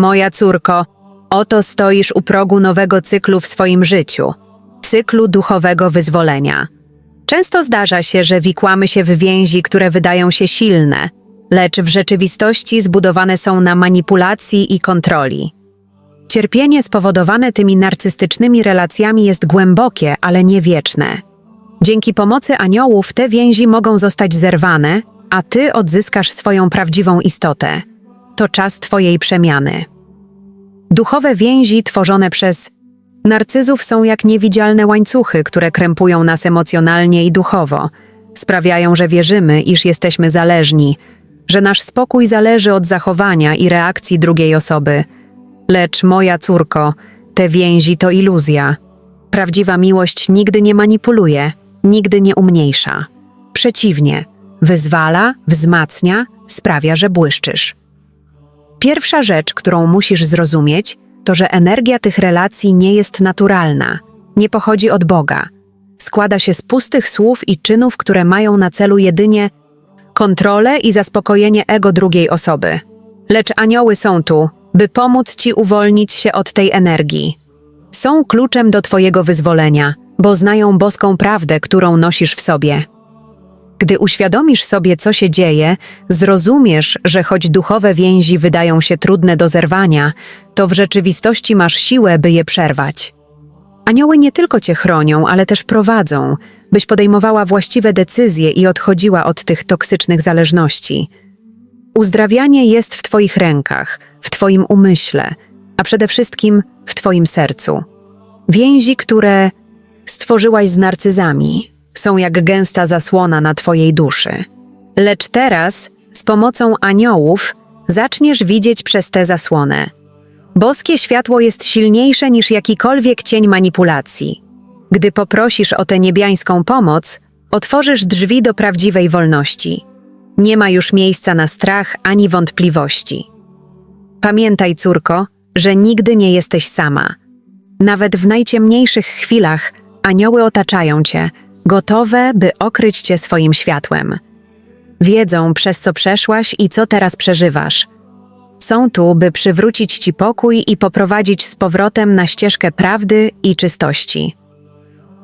Moja córko, oto stoisz u progu nowego cyklu w swoim życiu cyklu duchowego wyzwolenia. Często zdarza się, że wikłamy się w więzi, które wydają się silne, lecz w rzeczywistości zbudowane są na manipulacji i kontroli. Cierpienie spowodowane tymi narcystycznymi relacjami jest głębokie, ale nie wieczne. Dzięki pomocy aniołów te więzi mogą zostać zerwane, a ty odzyskasz swoją prawdziwą istotę. To czas twojej przemiany. Duchowe więzi tworzone przez narcyzów są jak niewidzialne łańcuchy, które krępują nas emocjonalnie i duchowo. Sprawiają, że wierzymy, iż jesteśmy zależni, że nasz spokój zależy od zachowania i reakcji drugiej osoby. Lecz, moja córko, te więzi to iluzja. Prawdziwa miłość nigdy nie manipuluje, nigdy nie umniejsza. Przeciwnie, wyzwala, wzmacnia, sprawia, że błyszczysz. Pierwsza rzecz, którą musisz zrozumieć, to że energia tych relacji nie jest naturalna, nie pochodzi od Boga. Składa się z pustych słów i czynów, które mają na celu jedynie kontrolę i zaspokojenie ego drugiej osoby. Lecz anioły są tu, by pomóc ci uwolnić się od tej energii. Są kluczem do twojego wyzwolenia, bo znają boską prawdę, którą nosisz w sobie. Gdy uświadomisz sobie, co się dzieje, zrozumiesz, że choć duchowe więzi wydają się trudne do zerwania, to w rzeczywistości masz siłę, by je przerwać. Anioły nie tylko cię chronią, ale też prowadzą, byś podejmowała właściwe decyzje i odchodziła od tych toksycznych zależności. Uzdrawianie jest w Twoich rękach, w Twoim umyśle, a przede wszystkim w Twoim sercu. Więzi, które stworzyłaś z narcyzami, są jak gęsta zasłona na Twojej duszy. Lecz teraz, z pomocą aniołów, zaczniesz widzieć przez tę zasłonę. Boskie światło jest silniejsze niż jakikolwiek cień manipulacji. Gdy poprosisz o tę niebiańską pomoc, otworzysz drzwi do prawdziwej wolności. Nie ma już miejsca na strach ani wątpliwości. Pamiętaj, córko, że nigdy nie jesteś sama. Nawet w najciemniejszych chwilach anioły otaczają cię, gotowe, by okryć cię swoim światłem. Wiedzą, przez co przeszłaś i co teraz przeżywasz. Są tu, by przywrócić ci pokój i poprowadzić z powrotem na ścieżkę prawdy i czystości.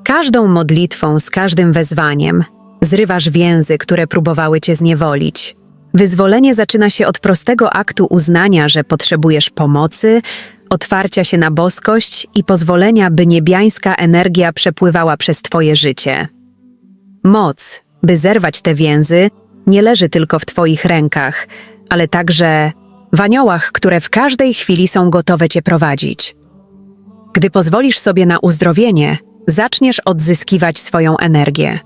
Każdą modlitwą, z każdym wezwaniem zrywasz więzy, które próbowały cię zniewolić. Wyzwolenie zaczyna się od prostego aktu uznania, że potrzebujesz pomocy, otwarcia się na boskość i pozwolenia, by niebiańska energia przepływała przez Twoje życie. Moc, by zerwać te więzy, nie leży tylko w Twoich rękach, ale także w aniołach, które w każdej chwili są gotowe Cię prowadzić. Gdy pozwolisz sobie na uzdrowienie, zaczniesz odzyskiwać swoją energię.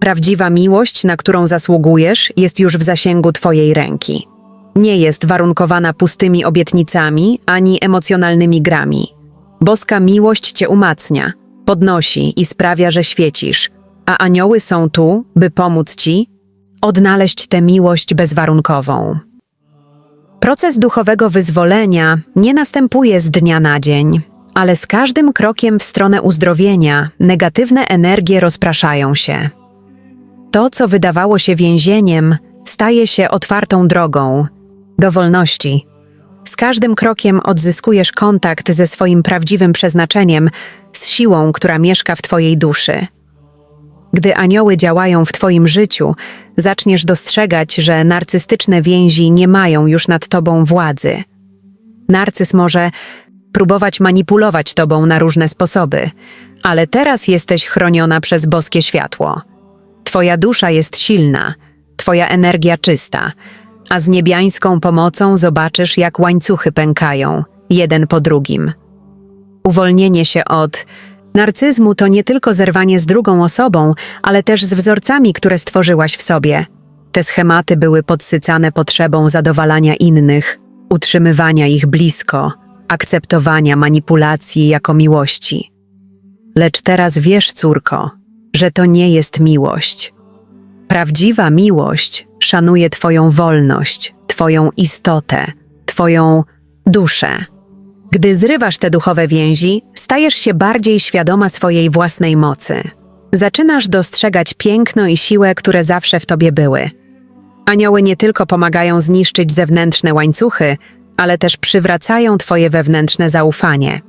Prawdziwa miłość, na którą zasługujesz, jest już w zasięgu Twojej ręki. Nie jest warunkowana pustymi obietnicami ani emocjonalnymi grami. Boska miłość Cię umacnia, podnosi i sprawia, że świecisz, a anioły są tu, by pomóc Ci odnaleźć tę miłość bezwarunkową. Proces duchowego wyzwolenia nie następuje z dnia na dzień, ale z każdym krokiem w stronę uzdrowienia negatywne energie rozpraszają się. To, co wydawało się więzieniem, staje się otwartą drogą do wolności. Z każdym krokiem odzyskujesz kontakt ze swoim prawdziwym przeznaczeniem, z siłą, która mieszka w Twojej duszy. Gdy anioły działają w Twoim życiu, zaczniesz dostrzegać, że narcystyczne więzi nie mają już nad Tobą władzy. Narcyz może próbować manipulować Tobą na różne sposoby, ale teraz jesteś chroniona przez boskie światło. Twoja dusza jest silna, Twoja energia czysta, a z niebiańską pomocą zobaczysz, jak łańcuchy pękają, jeden po drugim. Uwolnienie się od narcyzmu to nie tylko zerwanie z drugą osobą, ale też z wzorcami, które stworzyłaś w sobie. Te schematy były podsycane potrzebą zadowalania innych, utrzymywania ich blisko, akceptowania manipulacji jako miłości. Lecz teraz wiesz, córko, że to nie jest miłość. Prawdziwa miłość szanuje Twoją wolność, Twoją istotę, Twoją duszę. Gdy zrywasz te duchowe więzi, stajesz się bardziej świadoma swojej własnej mocy. Zaczynasz dostrzegać piękno i siłę, które zawsze w Tobie były. Anioły nie tylko pomagają zniszczyć zewnętrzne łańcuchy, ale też przywracają Twoje wewnętrzne zaufanie.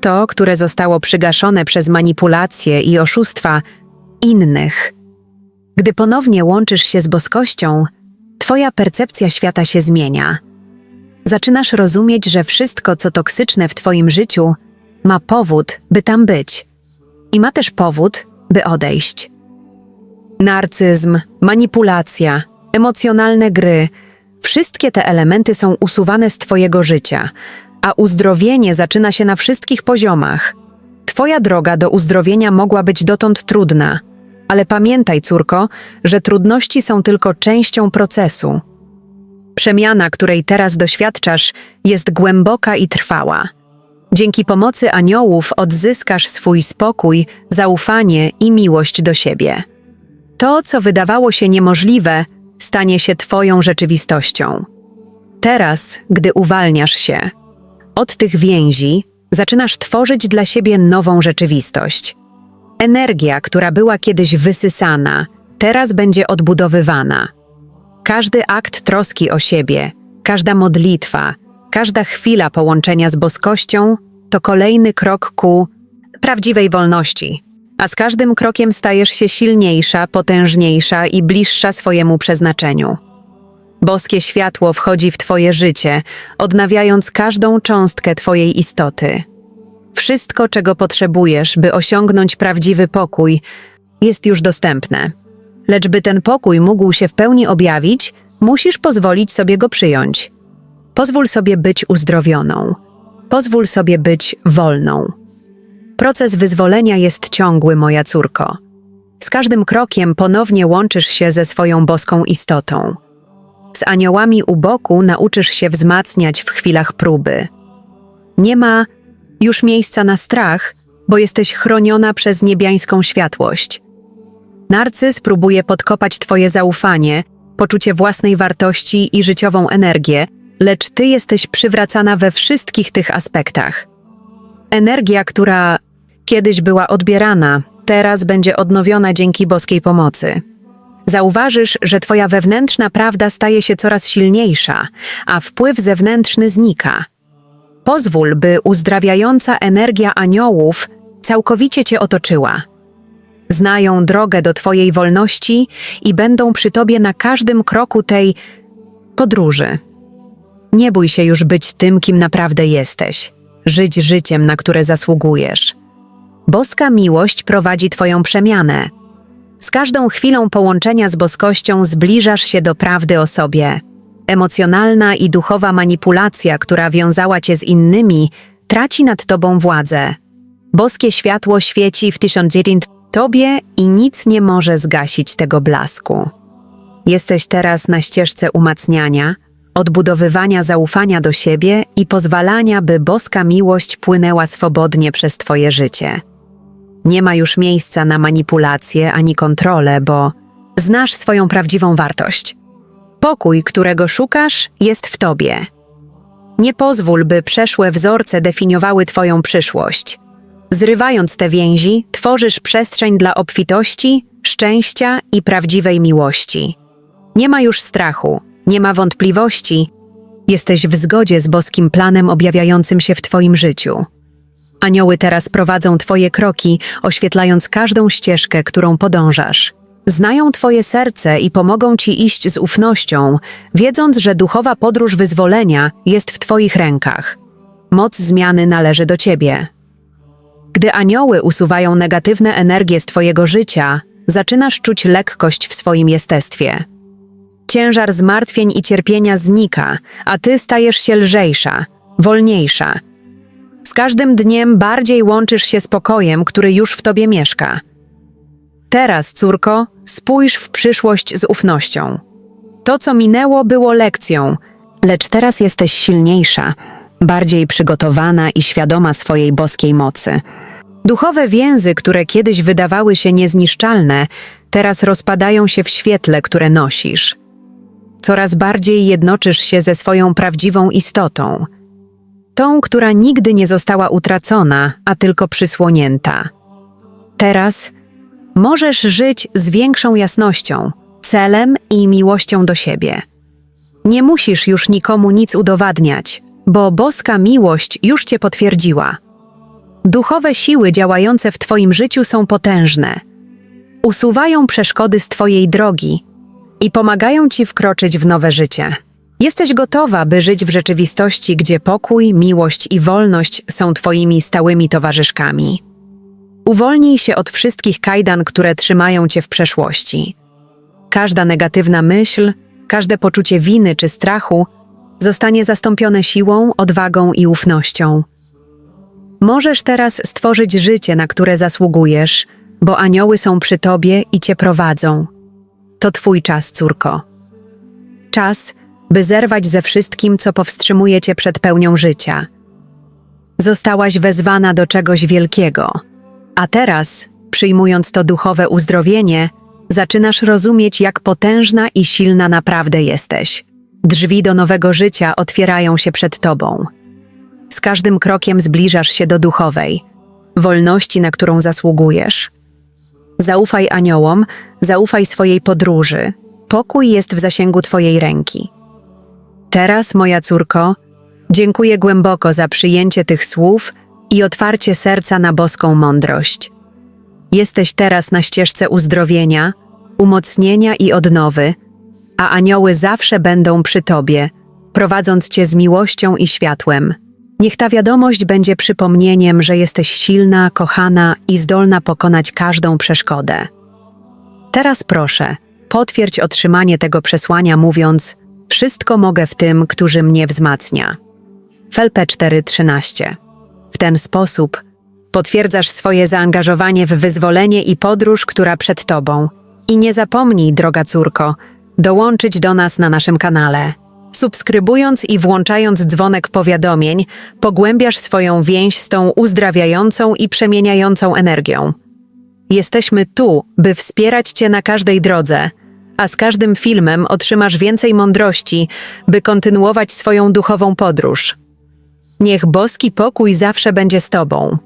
To, które zostało przygaszone przez manipulacje i oszustwa innych. Gdy ponownie łączysz się z boskością, Twoja percepcja świata się zmienia. Zaczynasz rozumieć, że wszystko, co toksyczne w Twoim życiu, ma powód, by tam być. I ma też powód, by odejść. Narcyzm, manipulacja, emocjonalne gry wszystkie te elementy są usuwane z Twojego życia, a uzdrowienie zaczyna się na wszystkich poziomach. Twoja droga do uzdrowienia mogła być dotąd trudna, ale pamiętaj, córko, że trudności są tylko częścią procesu. Przemiana, której teraz doświadczasz, jest głęboka i trwała. Dzięki pomocy aniołów odzyskasz swój spokój, zaufanie i miłość do siebie. To, co wydawało się niemożliwe, stanie się Twoją rzeczywistością. Teraz, gdy uwalniasz się od tych więzi, zaczynasz tworzyć dla siebie nową rzeczywistość. Energia, która była kiedyś wysysana, teraz będzie odbudowywana. Każdy akt troski o siebie, każda modlitwa, każda chwila połączenia z boskością to kolejny krok ku prawdziwej wolności. A z każdym krokiem stajesz się silniejsza, potężniejsza i bliższa swojemu przeznaczeniu. Boskie światło wchodzi w Twoje życie, odnawiając każdą cząstkę Twojej istoty. Wszystko, czego potrzebujesz, by osiągnąć prawdziwy pokój, jest już dostępne. Lecz by ten pokój mógł się w pełni objawić, musisz pozwolić sobie go przyjąć. Pozwól sobie być uzdrowioną. Pozwól sobie być wolną. Proces wyzwolenia jest ciągły, moja córko. Z każdym krokiem ponownie łączysz się ze swoją boską istotą. Z aniołami u boku nauczysz się wzmacniać w chwilach próby. Nie ma już miejsca na strach, bo jesteś chroniona przez niebiańską światłość. Narcyz próbuje podkopać Twoje zaufanie, poczucie własnej wartości i życiową energię, lecz Ty jesteś przywracana we wszystkich tych aspektach. Energia, która kiedyś była odbierana, teraz będzie odnowiona dzięki boskiej pomocy. Zauważysz, że Twoja wewnętrzna prawda staje się coraz silniejsza, a wpływ zewnętrzny znika. Pozwól, by uzdrawiająca energia aniołów całkowicie Cię otoczyła. Znają drogę do Twojej wolności i będą przy Tobie na każdym kroku tej podróży. Nie bój się już być tym, kim naprawdę jesteś, żyć życiem, na które zasługujesz. Boska miłość prowadzi Twoją przemianę. Z każdą chwilą połączenia z boskością zbliżasz się do prawdy o sobie. Emocjonalna i duchowa manipulacja, która wiązała Cię z innymi, traci nad Tobą władzę. Boskie światło świeci w 1900 Tobie i nic nie może zgasić tego blasku. Jesteś teraz na ścieżce umacniania, odbudowywania zaufania do siebie i pozwalania, by boska miłość płynęła swobodnie przez Twoje życie. Nie ma już miejsca na manipulacje ani kontrolę, bo znasz swoją prawdziwą wartość. Pokój, którego szukasz, jest w Tobie. Nie pozwól, by przeszłe wzorce definiowały Twoją przyszłość. Zrywając te więzi, tworzysz przestrzeń dla obfitości, szczęścia i prawdziwej miłości. Nie ma już strachu, nie ma wątpliwości. Jesteś w zgodzie z boskim planem objawiającym się w Twoim życiu. Anioły teraz prowadzą Twoje kroki, oświetlając każdą ścieżkę, którą podążasz. Znają Twoje serce i pomogą Ci iść z ufnością, wiedząc, że duchowa podróż wyzwolenia jest w Twoich rękach. Moc zmiany należy do Ciebie. Gdy anioły usuwają negatywne energie z Twojego życia, zaczynasz czuć lekkość w swoim jestestwie. Ciężar zmartwień i cierpienia znika, a Ty stajesz się lżejsza, wolniejsza. Z każdym dniem bardziej łączysz się z pokojem, który już w Tobie mieszka. Teraz, córko, spójrz w przyszłość z ufnością. To, co minęło, było lekcją, lecz teraz jesteś silniejsza, bardziej przygotowana i świadoma swojej boskiej mocy. Duchowe więzy, które kiedyś wydawały się niezniszczalne, teraz rozpadają się w świetle, które nosisz. Coraz bardziej jednoczysz się ze swoją prawdziwą istotą, tą, która nigdy nie została utracona, a tylko przysłonięta. Teraz możesz żyć z większą jasnością, celem i miłością do siebie. Nie musisz już nikomu nic udowadniać, bo boska miłość już cię potwierdziła. Duchowe siły działające w Twoim życiu są potężne. Usuwają przeszkody z Twojej drogi i pomagają Ci wkroczyć w nowe życie. Jesteś gotowa, by żyć w rzeczywistości, gdzie pokój, miłość i wolność są Twoimi stałymi towarzyszkami. Uwolnij się od wszystkich kajdan, które trzymają Cię w przeszłości. Każda negatywna myśl, każde poczucie winy czy strachu zostanie zastąpione siłą, odwagą i ufnością. Możesz teraz stworzyć życie, na które zasługujesz, bo anioły są przy tobie i cię prowadzą. To twój czas, córko. Czas, by zerwać ze wszystkim, co powstrzymuje cię przed pełnią życia. Zostałaś wezwana do czegoś wielkiego, a teraz, przyjmując to duchowe uzdrowienie, zaczynasz rozumieć, jak potężna i silna naprawdę jesteś. Drzwi do nowego życia otwierają się przed tobą. Z każdym krokiem zbliżasz się do duchowej, wolności, na którą zasługujesz. Zaufaj aniołom, zaufaj swojej podróży. Pokój jest w zasięgu twojej ręki. Teraz, moja córko, dziękuję głęboko za przyjęcie tych słów i otwarcie serca na boską mądrość. Jesteś teraz na ścieżce uzdrowienia, umocnienia i odnowy, a anioły zawsze będą przy tobie, prowadząc cię z miłością i światłem. Niech ta wiadomość będzie przypomnieniem, że jesteś silna, kochana i zdolna pokonać każdą przeszkodę. Teraz proszę, potwierdź otrzymanie tego przesłania, mówiąc: Wszystko mogę w tym, który mnie wzmacnia. Felpe 4:13. W ten sposób potwierdzasz swoje zaangażowanie w wyzwolenie i podróż, która przed tobą. I nie zapomnij, droga córko, dołączyć do nas na naszym kanale. Subskrybując i włączając dzwonek powiadomień, pogłębiasz swoją więź z tą uzdrawiającą i przemieniającą energią. Jesteśmy tu, by wspierać Cię na każdej drodze, a z każdym filmem otrzymasz więcej mądrości, by kontynuować swoją duchową podróż. Niech boski pokój zawsze będzie z Tobą.